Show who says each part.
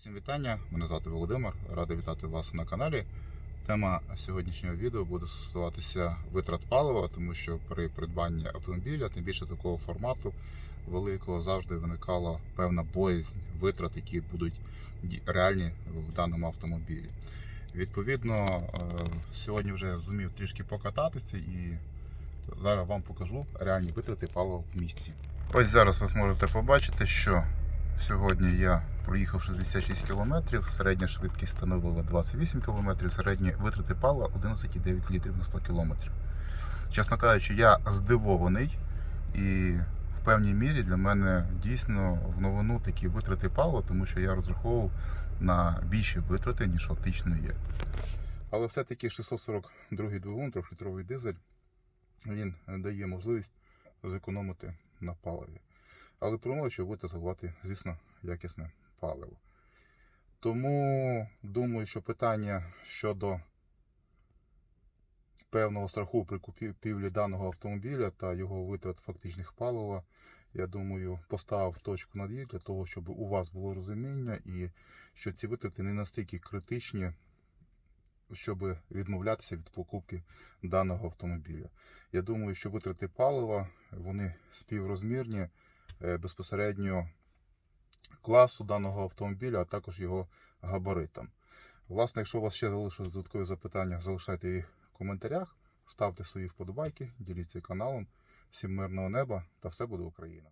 Speaker 1: Всім вітання, мене звати Володимир, радий вітати вас на каналі. Тема сьогоднішнього відео буде стосуватися витрат палива, тому що при придбанні автомобіля, тим більше такого формату великого, завжди виникала певна боязнь витрат, які будуть реальні в даному автомобілі. Відповідно, е, сьогодні вже зумів трішки покататися і зараз вам покажу реальні витрати палива в місті. Ось зараз ви зможете побачити, що Сьогодні я проїхав 66 км, середня швидкість становила 28 км, середні витрати палива 11,9 літрів на 100 км. Чесно кажучи, я здивований і в певній мірі для мене дійсно в новину такі витрати палива, тому що я розраховував на більші витрати, ніж фактично є. Але все-таки 642 двигун, 3-літровий дизель, він дає можливість зекономити на паливі але умові, що будете заливати, звісно, якісне паливо. Тому думаю, що питання щодо певного страху при купівлі даного автомобіля та його витрат фактичних палива, я думаю, поставив точку над «і» для того, щоб у вас було розуміння і що ці витрати не настільки критичні, щоб відмовлятися від покупки даного автомобіля. Я думаю, що витрати палива вони співрозмірні е, безпосередньо класу даного автомобіля, а також його габаритам. Власне, якщо у вас ще залишились додаткові запитання, залишайте їх в коментарях, ставте свої вподобайки, діліться каналом. Всім мирного неба та все буде Україна!